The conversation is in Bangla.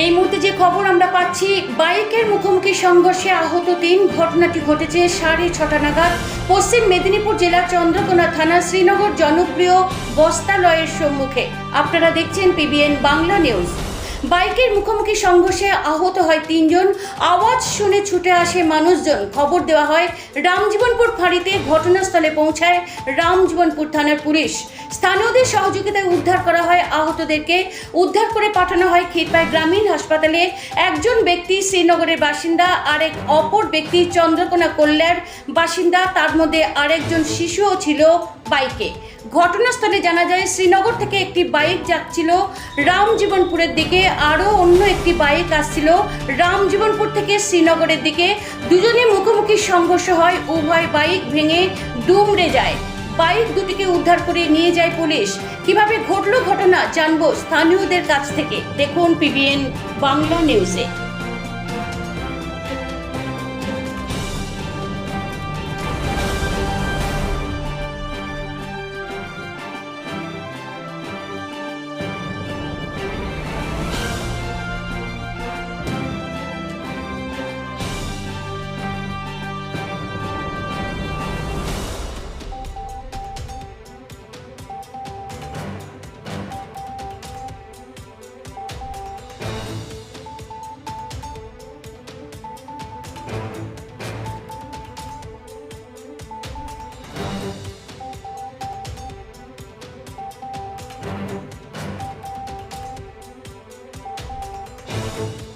এই মুহূর্তে যে খবর আমরা পাচ্ছি, বাইকের মুখোমুখি সংঘর্ষে আহত তিন, ঘটনাটি ঘটেছে সাড়ে ছটা নাগাদ। পশ্চিম মেদিনীপুর জেলার চন্দ্রকোনা থানা শ্রীনগর জনপ্রিয় বস্তালয়ের সম্মুখে। আপনারা দেখছেন পিবিএন বাংলা নিউজ বাইকের মুখোমুখি সংঘর্ষে আহত হয় তিনজন। আওয়াজ শুনে ছুটে আসে মানুষজন। খবর দেওয়া হয়, রামজীবনপুর ফাঁড়িতে ঘটনাস্থলে পৌঁছায় রামজীবনপুর থানার পুলিশ। স্থানীয়দের সহযোগিতায় উদ্ধার করা হয় আহতদেরকে। উদ্ধার করে পাঠানো হয় ক্ষীরপাই গ্রামীণ হাসপাতালে। একজন ব্যক্তি শ্রীনগরের বাসিন্দা, আরেক অপর ব্যক্তি চন্দ্রকোনা কল্যার বাসিন্দা। তার মধ্যে আরেকজন শিশুও ছিল বাইকে। ঘটনাস্থলে জানা যায়, শ্রীনগর থেকে একটি বাইক যাচ্ছিল রামজীবনপুরের দিকে, আরও অন্য একটি বাইক আসছিল রামজীবনপুর থেকে শ্রীনগরের দিকে। দুজনে মুখোমুখি সংঘর্ষ হয়, উভয় বাইক ভেঙে দুমড়ে যায়। বাইক দুটিকে উদ্ধার করে নিয়ে যায় পুলিশ। কীভাবে ঘটলো ঘটনা জানব স্থানীয়দের কাছ থেকে। দেখুন পিবিএন বাংলা নিউজে। you